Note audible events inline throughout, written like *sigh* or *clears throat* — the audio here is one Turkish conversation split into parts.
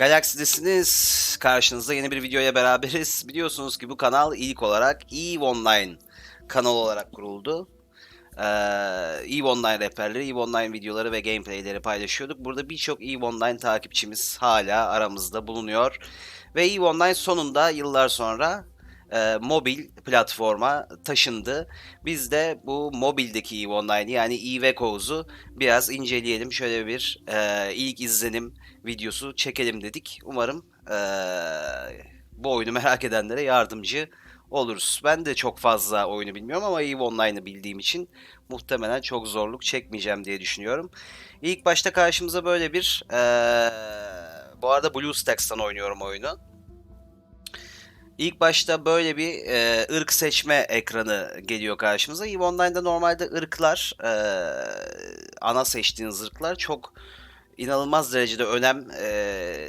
Galaxy'desiniz. Karşınızda yeni bir videoya beraberiz. Biliyorsunuz ki bu kanal ilk olarak EVE Online kanal olarak kuruldu. Ee, EVE Online rehberleri, EVE Online videoları ve gameplayleri paylaşıyorduk. Burada birçok EVE Online takipçimiz hala aramızda bulunuyor. Ve EVE Online sonunda yıllar sonra e, mobil platforma taşındı. Biz de bu mobildeki EVE Online'ı yani EVE Koz'u biraz inceleyelim. Şöyle bir e, ilk izlenim videosu çekelim dedik. Umarım e, bu oyunu merak edenlere yardımcı oluruz. Ben de çok fazla oyunu bilmiyorum ama EVE Online'ı bildiğim için muhtemelen çok zorluk çekmeyeceğim diye düşünüyorum. İlk başta karşımıza böyle bir e, bu arada BlueStacks'tan oynuyorum oyunu. İlk başta böyle bir e, ırk seçme ekranı geliyor karşımıza. EVE Online'da normalde ırklar, e, ana seçtiğiniz ırklar çok inanılmaz derecede önem e,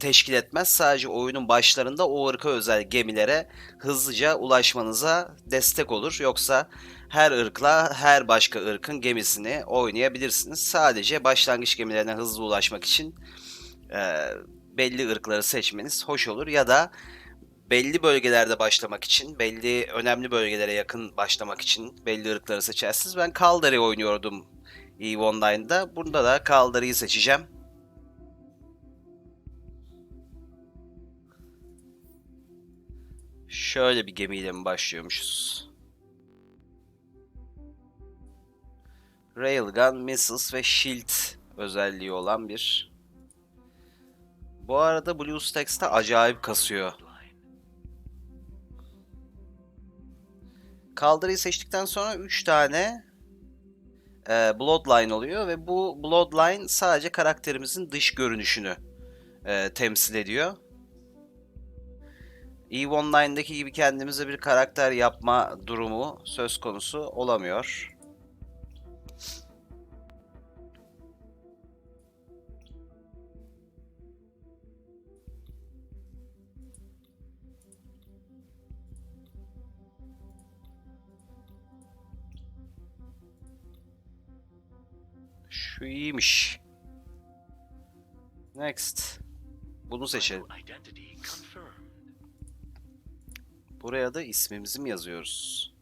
teşkil etmez. Sadece oyunun başlarında o ırka özel gemilere hızlıca ulaşmanıza destek olur. Yoksa her ırkla her başka ırkın gemisini oynayabilirsiniz. Sadece başlangıç gemilerine hızlı ulaşmak için e, belli ırkları seçmeniz hoş olur. Ya da belli bölgelerde başlamak için, belli önemli bölgelere yakın başlamak için belli ırkları seçersiniz. Ben Kaldari oynuyordum EVE Online'da. Bunda da Kaldari'yi seçeceğim. Şöyle bir gemiyle mi başlıyormuşuz? Railgun, Missiles ve Shield özelliği olan bir. Bu arada BlueStacks'te acayip kasıyor. Kaldırıyı seçtikten sonra 3 tane e, Bloodline oluyor ve bu Bloodline sadece karakterimizin dış görünüşünü e, temsil ediyor. EVE Online'daki gibi kendimize bir karakter yapma durumu söz konusu olamıyor. Şu iyiymiş. Next. Bunu seçelim. Buraya da ismimizi mi yazıyoruz?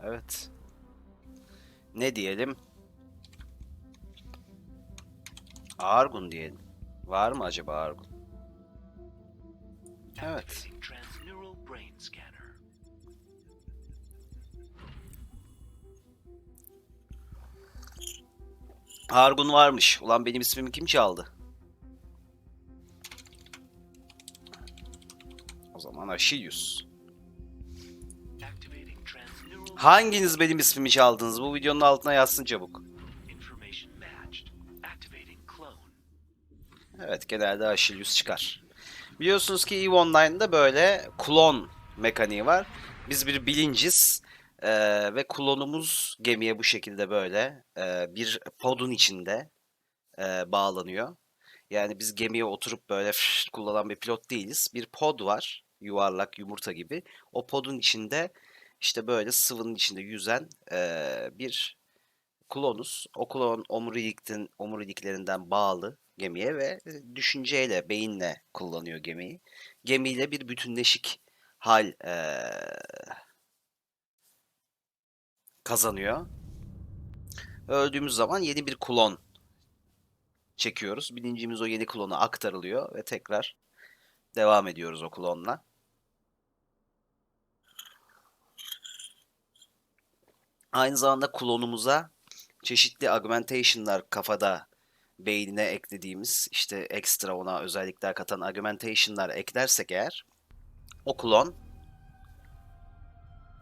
Evet. Ne diyelim? Argun diyelim. Var mı acaba Argun? Evet. Argun varmış. Ulan benim ismimi kim çaldı? O zaman transneural Hanginiz benim ismimi çaldınız? Bu videonun altına yazsın çabuk. Evet genelde Aşilius çıkar. Biliyorsunuz ki EVE Online'da böyle klon mekaniği var. Biz bir bilinciz eee, ve klonumuz gemiye bu şekilde böyle eee, bir podun içinde eee, bağlanıyor. Yani biz gemiye oturup böyle fış kullanan bir pilot değiliz. Bir pod var yuvarlak yumurta gibi. O podun içinde işte böyle sıvının içinde yüzen eee, bir klonuz. O klon omurilikten, omuriliklerinden bağlı gemiye ve düşünceyle, beyinle kullanıyor gemiyi. Gemiyle bir bütünleşik hal eee, kazanıyor. Öldüğümüz zaman yeni bir klon çekiyoruz. Bilincimiz o yeni klona aktarılıyor ve tekrar devam ediyoruz o klonla. Aynı zamanda klonumuza çeşitli augmentation'lar kafada beynine eklediğimiz işte ekstra ona özellikler katan augmentation'lar eklersek eğer o klon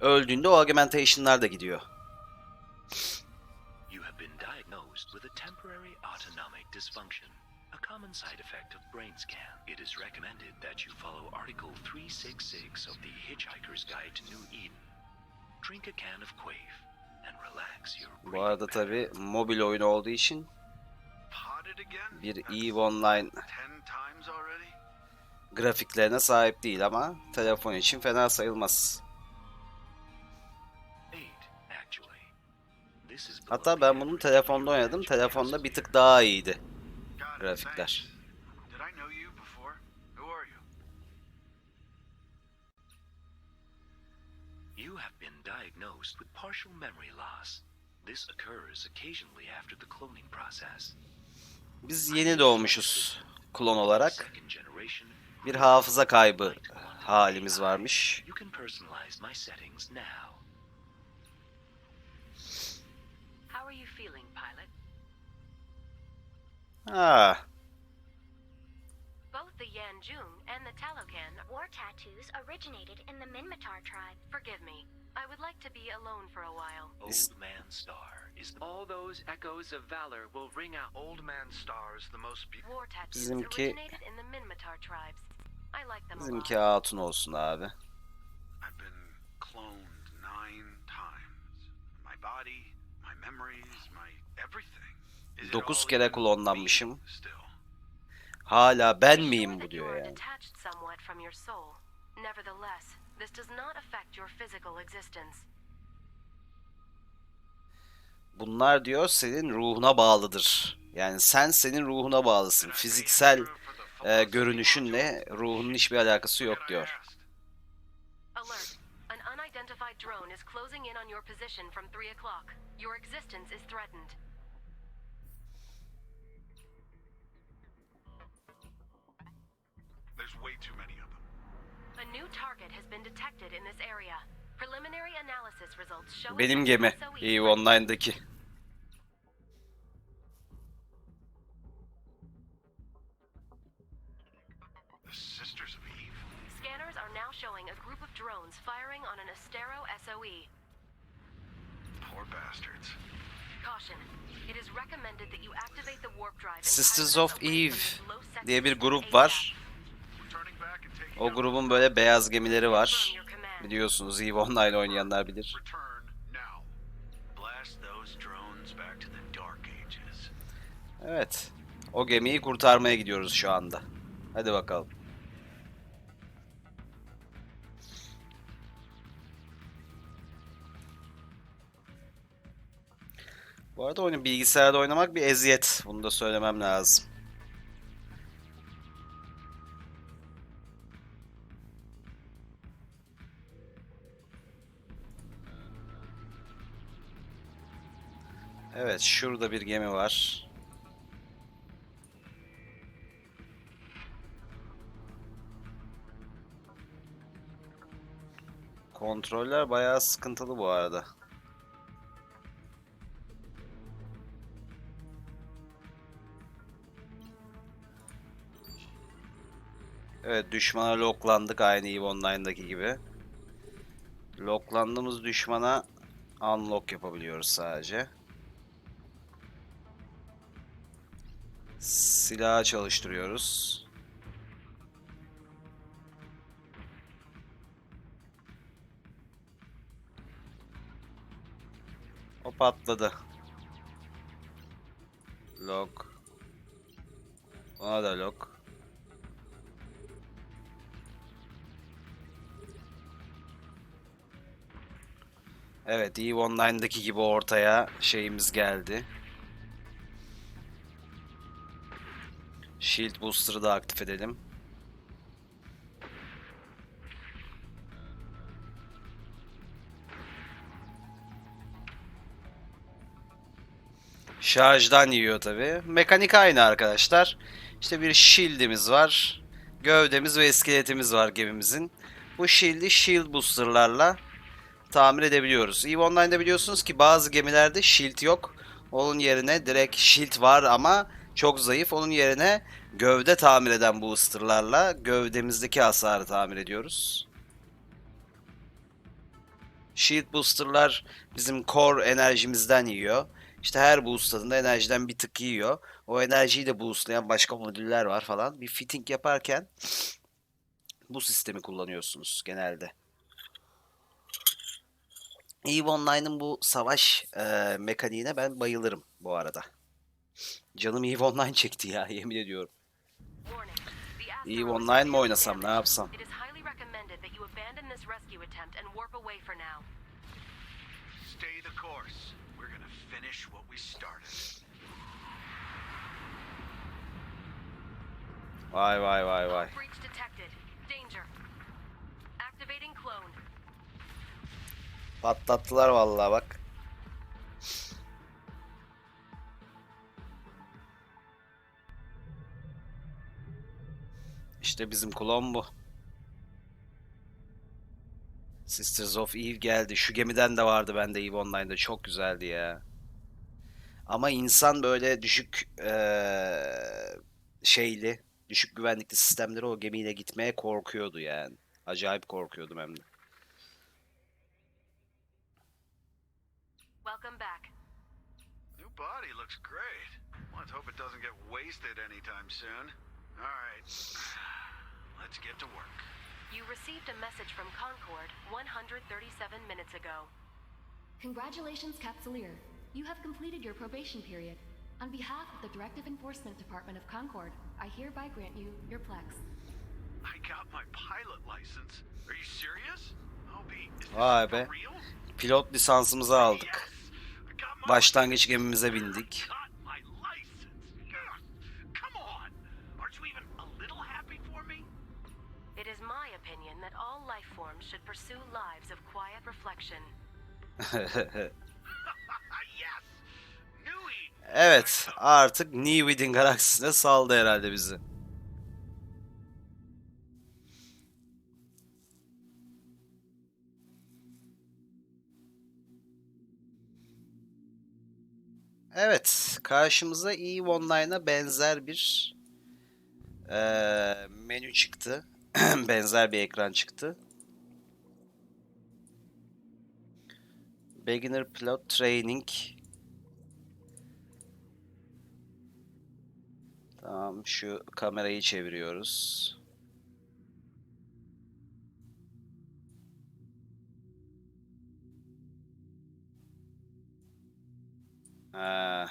öldüğünde o augmentation'lar da gidiyor. You have been diagnosed with a temporary autonomic dysfunction, a common side effect of brain scan. It is recommended that you follow Article 366 of the Hitchhiker's Guide to New Eden. Drink a can of Quafe and relax your Bu arada tabi mobil oyun olduğu için bir EVE Online grafiklerine sahip değil ama telefon için fena sayılmaz. Hatta ben bunu telefonda oynadım. Telefonda bir tık daha iyiydi grafikler. you have been diagnosed with partial memory loss. This occurs occasionally after the cloning process. Biz yeni doğmuşuz klon olarak. Bir hafıza kaybı halimiz varmış. You can personalize my settings now. Ha, Both the Yanjun and the Talocan War tattoos originated in the Minmatar tribe. forgive me. I would like to be alone for a while. Old Man Star is the All those echoes of valor will ring out. Old Man Star is the most beautiful. War tattoos Bizimki- originated in the Minmatar tribes. I like them a lot. bizimki hatun olsun abi. I've been cloned nine times. My body, my memories, my everything. Is it Dokuz all kere even klonlanmışım. Hala ben Be miyim bu diyor yani. Bunlar diyor senin ruhuna bağlıdır. Yani sen senin ruhuna bağlısın. Fiziksel e, görünüşünle ruhunun hiçbir alakası yok diyor. Alert. An unidentified drone is closing in on your position from 3 o'clock. Your existence is threatened. Way too many of them. A new target has been detected in this area. Preliminary analysis results show Benim gemi. EVE Online'daki. The Sisters of Eve? Scanners are now showing a group of drones firing on an Astero SOE. Poor bastards. Caution. It is recommended that you activate the warp drive and Sisters pilot of it away from Eve these low sectors diye bir grup var. Returning back and taking O grubun böyle beyaz gemileri var. Biliyorsunuz EVE Online oynayanlar bilir. Evet. O gemiyi kurtarmaya gidiyoruz şu anda. Hadi bakalım. Bu arada oyunu bilgisayarda oynamak bir eziyet. Bunu da söylemem lazım. Şurada bir gemi var. Kontroller bayağı sıkıntılı bu arada. Evet düşmana loklandık aynı EVE Online'daki gibi. Loklandığımız düşmana unlock yapabiliyoruz sadece. Silahı çalıştırıyoruz. O patladı. Lock. Ona da lock. Evet, EVE Online'daki gibi ortaya şeyimiz geldi. Shield Booster'ı da aktif edelim. Şarjdan yiyor tabi. Mekanik aynı arkadaşlar. İşte bir shield'imiz var. Gövdemiz ve iskeletimiz var gemimizin. Bu shield'i shield booster'larla tamir edebiliyoruz. EVE Online'da biliyorsunuz ki bazı gemilerde shield yok. Onun yerine direkt shield var ama çok zayıf. Onun yerine gövde tamir eden booster'larla gövdemizdeki hasarı tamir ediyoruz. Shield booster'lar bizim core enerjimizden yiyor. İşte her boostladığında enerjiden bir tık yiyor. O enerjiyi de boostlayan başka modüller var falan. Bir fitting yaparken bu sistemi kullanıyorsunuz genelde. EVE Online'ın bu savaş e, mekaniğine ben bayılırım bu arada. Canım EVE Online çekti ya *laughs* yemin ediyorum. EVE Online severely oynasam, ne yapsam? Stay the course. We're gonna finish what we started. Vay vay vay vay. Patlattılar vallahi bak. İşte bizim klon bu. Sisters of Eve geldi. Şu gemiden de vardı bende Eve Online'da. Çok güzeldi ya. Ama insan böyle düşük eee, şeyli, düşük güvenlikli sistemleri o gemiyle gitmeye korkuyordu yani. Acayip korkuyordum hem de. Welcome back. New body looks great. Let's hope it doesn't get wasted anytime soon. All right. Let's get to work. You received a message from Concord 137 minutes ago. Congratulations, Capsuleer. You have completed your probation period. On behalf of the Directive Enforcement Department of Concord, I hereby grant you your Plex. I got my pilot license. Are you serious? Vay for be. real? Pilot lisansımızı aldık. Başlangıç gemimize bindik. Pursue lives of quiet reflection. *laughs* evet, artık New Eden galaksisine saldı herhalde bizi. Evet, karşımıza EVE Online'a benzer bir eee, menü çıktı. *clears throat* benzer bir ekran çıktı. Beginner Pilot Training Tamam şu kamerayı çeviriyoruz. Ha.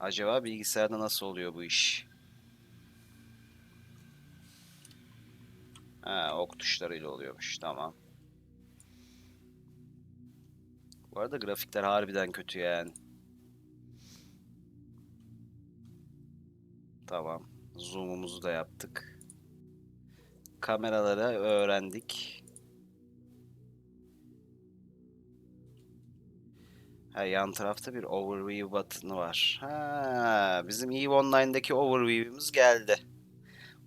Acaba bilgisayarda nasıl oluyor bu iş? Ha, ok tuşlarıyla oluyormuş. Tamam. Bu arada grafikler harbiden kötü yani. Tamam. Zoom'umuzu da yaptık. Kameraları öğrendik. Ha, yan tarafta bir overview button'ı var. Ha, bizim EVE Online'daki overview'imiz geldi.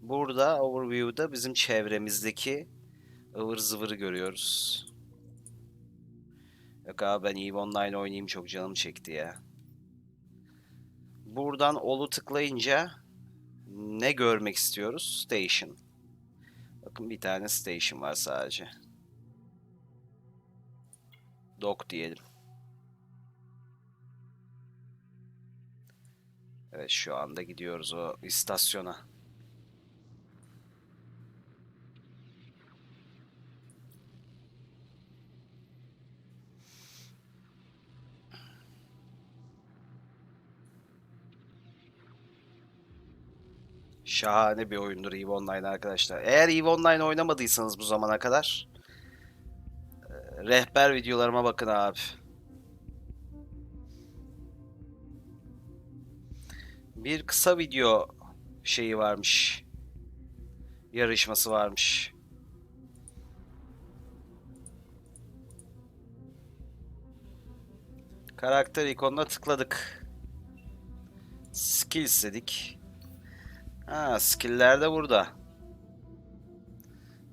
Burada overview'da bizim çevremizdeki ıvır zıvırı görüyoruz. Yok abi ben EVE Online oynayayım çok canım çekti ya. Buradan olu tıklayınca ne görmek istiyoruz? Station. Bakın bir tane station var sadece. Dock diyelim. Evet şu anda gidiyoruz o istasyona. Şahane bir oyundur EVE Online arkadaşlar. Eğer EVE Online oynamadıysanız bu zamana kadar e, rehber videolarıma bakın abi. Bir kısa video şeyi varmış. Yarışması varmış. Karakter ikonuna tıkladık. Skills dedik. Ha, skill'ler de burada.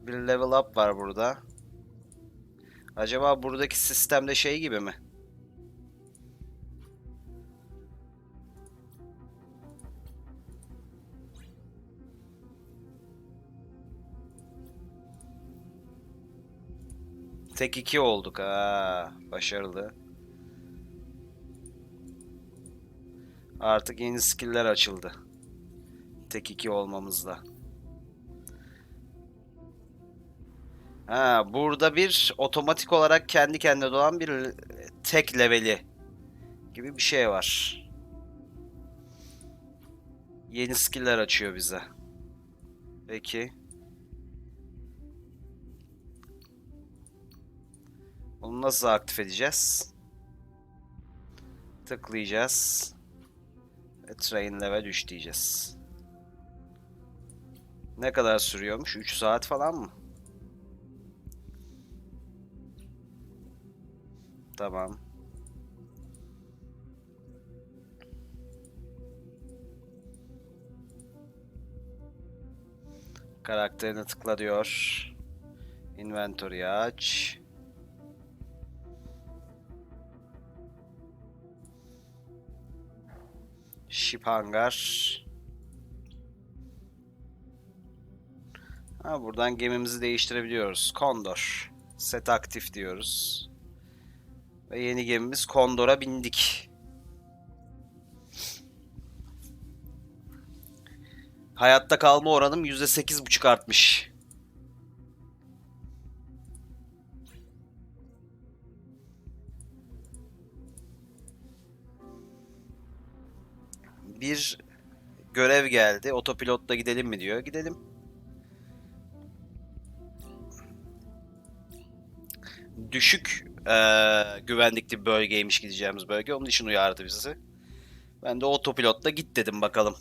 Bir level up var burada. Acaba buradaki sistemde şey gibi mi? Tek iki olduk ha. Başarılı. Artık yeni skill'ler açıldı. Tek iki olmamızla. Ha, burada bir otomatik olarak kendi kendine doğan bir tek leveli gibi bir şey var. Yeni skill'ler açıyor bize. Peki. Bunu nasıl aktif edeceğiz? Tıklayacağız. Ve train level 3 diyeceğiz. Ne kadar sürüyormuş? 3 saat falan mı? Tamam. Karakterini tıkla diyor. Inventory aç. Ship hangar. Ha, buradan gemimizi değiştirebiliyoruz. Condor. Set aktif diyoruz. Ve yeni gemimiz Condor'a bindik. Hayatta kalma oranım %8.5 artmış. Bir görev geldi. Otopilotla gidelim mi diyor. Gidelim. Düşük eee güvenlikli bir bölgeymiş gideceğimiz bölge. Onun için uyardı bizi. Ben de otopilotla git dedim bakalım.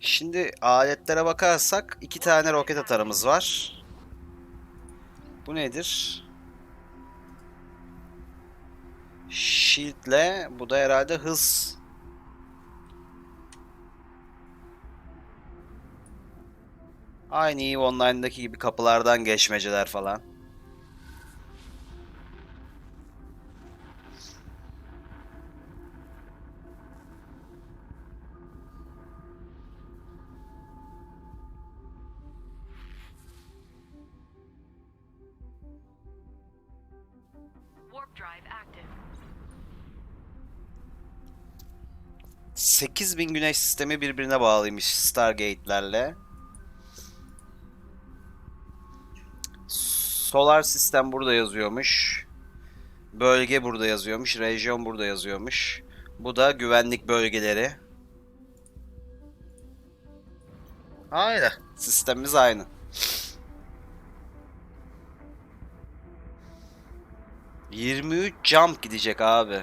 Şimdi aletlere bakarsak iki tane roket atarımız var. Bu nedir? Shield'le bu da herhalde hız. Aynı EVE Online'daki gibi kapılardan geçmeceler falan. Warp drive active. 8000 güneş sistemi birbirine bağlıymış Stargate'lerle. Solar sistem burada yazıyormuş. Bölge burada yazıyormuş. Rejyon burada yazıyormuş. Bu da güvenlik bölgeleri. Aynı. Sistemimiz aynı. ...23 jump gidecek abi.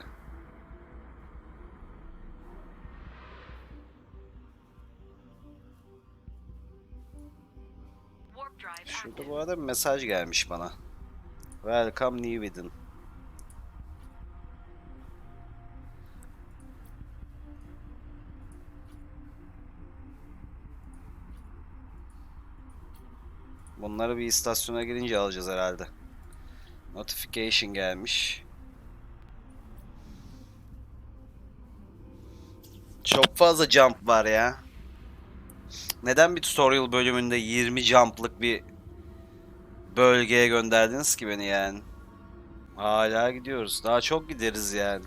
Şurada bu arada bir mesaj gelmiş bana. Welcome New Eden. Bunları bir istasyona girince alacağız herhalde. Notification gelmiş. Çok fazla jump var ya. Neden bir tutorial bölümünde 20 jump'lık bir bölgeye gönderdiniz ki beni yani? Hala gidiyoruz. Daha çok gideriz yani.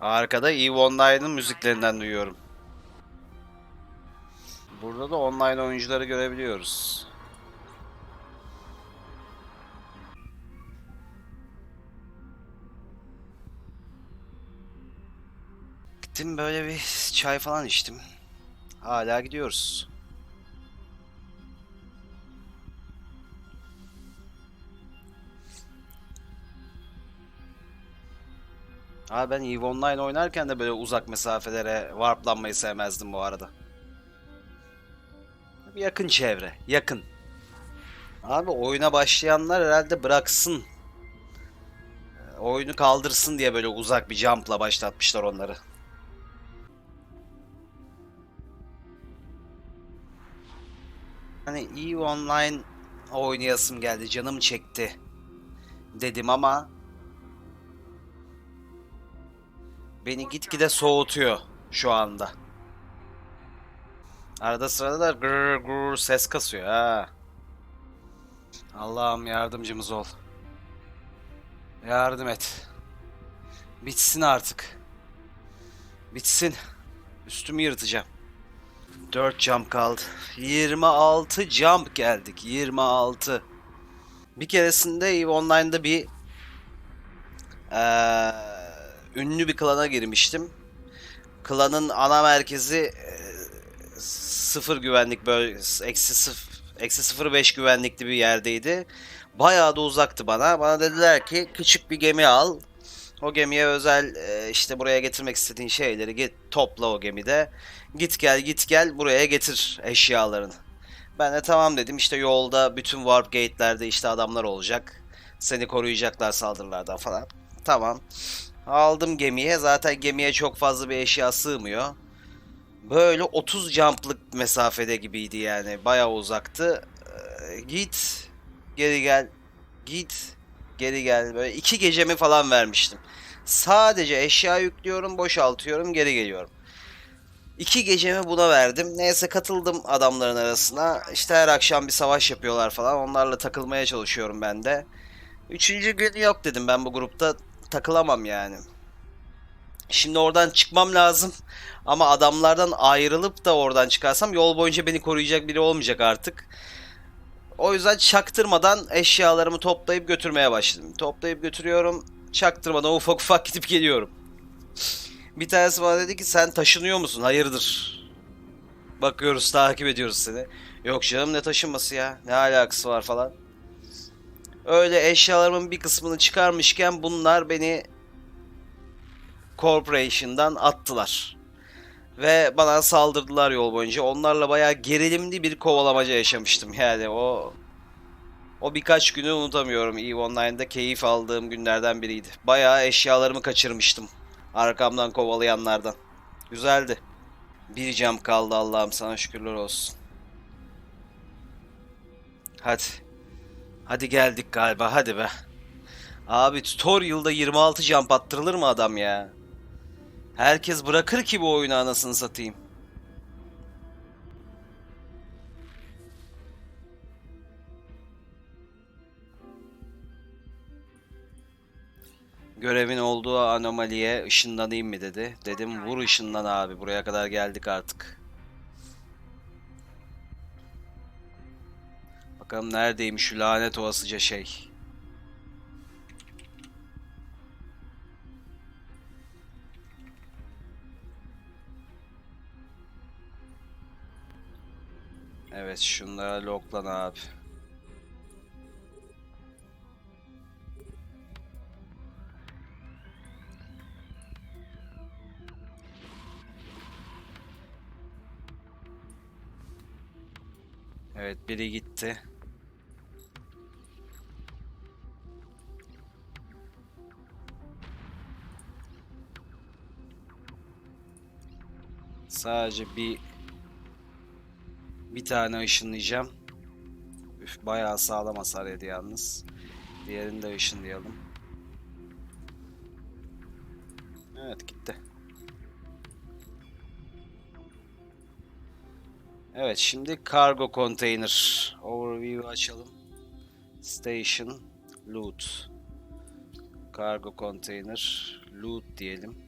Arkada EVE Online'ın müziklerinden duyuyorum. Burada da online oyuncuları görebiliyoruz. Gittim böyle bir çay falan içtim. Hala gidiyoruz. Abi ben EVE Online oynarken de böyle uzak mesafelere warplanmayı sevmezdim bu arada. Yakın çevre, yakın. Abi oyuna başlayanlar herhalde bıraksın. Ee, Oyunu kaldırsın diye böyle uzak bir jump'la başlatmışlar onları. Hani EVE Online oynayasım geldi, canım çekti dedim ama beni gitgide soğutuyor şu anda. Arada sırada da gırr gırr ses kasıyor ha. Allah'ım yardımcımız ol. Yardım et. Bitsin artık. Bitsin. Üstümü yırtacağım. 4 jump kaldı. 26 jump geldik. 26. Bir keresinde Online'da bir eee, ünlü bir klana girmiştim. Klanın ana merkezi eee, sıfır güvenlik bölgesi, eksi sıfır, Eksi 05 güvenlikli bir yerdeydi. Bayağı da uzaktı bana. Bana dediler ki küçük bir gemi al. O gemiye özel e, işte buraya getirmek istediğin şeyleri git topla o gemide. Git gel git gel buraya getir eşyalarını. Ben de tamam dedim işte yolda bütün warp gate'lerde işte adamlar olacak. Seni koruyacaklar saldırılardan falan. Tamam. Aldım gemiye. Zaten gemiye çok fazla bir eşya sığmıyor. Böyle 30 jump'lık mesafede gibiydi yani. Bayağı uzaktı. Ee, git, geri gel. Git, geri gel. Böyle iki gecemi falan vermiştim. Sadece eşya yüklüyorum, boşaltıyorum, geri geliyorum. İki gecemi buna verdim. Neyse katıldım adamların arasına. İşte her akşam bir savaş yapıyorlar falan. Onlarla takılmaya çalışıyorum ben de. Üçüncü gün yok dedim ben bu grupta takılamam yani. Şimdi oradan çıkmam lazım. Ama adamlardan ayrılıp da oradan çıkarsam yol boyunca beni koruyacak biri olmayacak artık. O yüzden çaktırmadan eşyalarımı toplayıp götürmeye başladım. Toplayıp götürüyorum. Çaktırmadan ufak ufak gidip geliyorum. Bir tanesi bana dedi ki sen taşınıyor musun? Hayırdır? Bakıyoruz takip ediyoruz seni. Yok canım ne taşınması ya? Ne alakası var falan. Öyle eşyalarımın bir kısmını çıkarmışken bunlar beni Corporation'dan attılar. Ve bana saldırdılar yol boyunca. Onlarla bayağı gerilimli bir kovalamaca yaşamıştım. Yani o o birkaç günü unutamıyorum. EVE Online'da keyif aldığım günlerden biriydi. Bayağı eşyalarımı kaçırmıştım. Arkamdan kovalayanlardan. Güzeldi. Bir cam kaldı Allah'ım sana şükürler olsun. Hadi. Hadi geldik galiba hadi be. Abi tutorial'da 26 jump attırılır mı adam ya? Herkes bırakır ki bu oyunu anasını satayım. Görevin olduğu anomaliye ışınlanayım mı dedi. Dedim vur ışınlan abi buraya kadar geldik artık. Bakalım neredeymiş şu lanet olasıca şey. Evet şunlara loklan abi. Evet biri gitti. Sadece bir bir tane ışınlayacağım. Üf, bayağı sağlam hasar yedi yalnız. Diğerini de ışınlayalım. Evet gitti. Evet şimdi cargo container overview açalım. Station loot. Cargo container loot diyelim.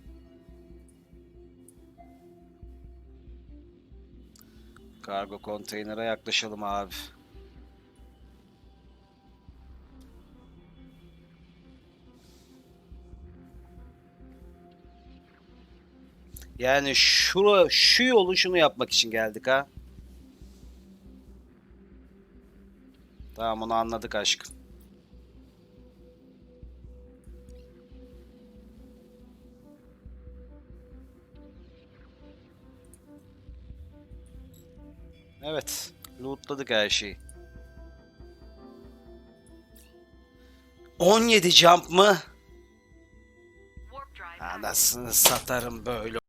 Kargo konteynere yaklaşalım abi. Yani şu şu yolu şunu yapmak için geldik ha. Tamam onu anladık aşkım. Lootladık her şeyi. 17 jump mı? Anasını satarım böyle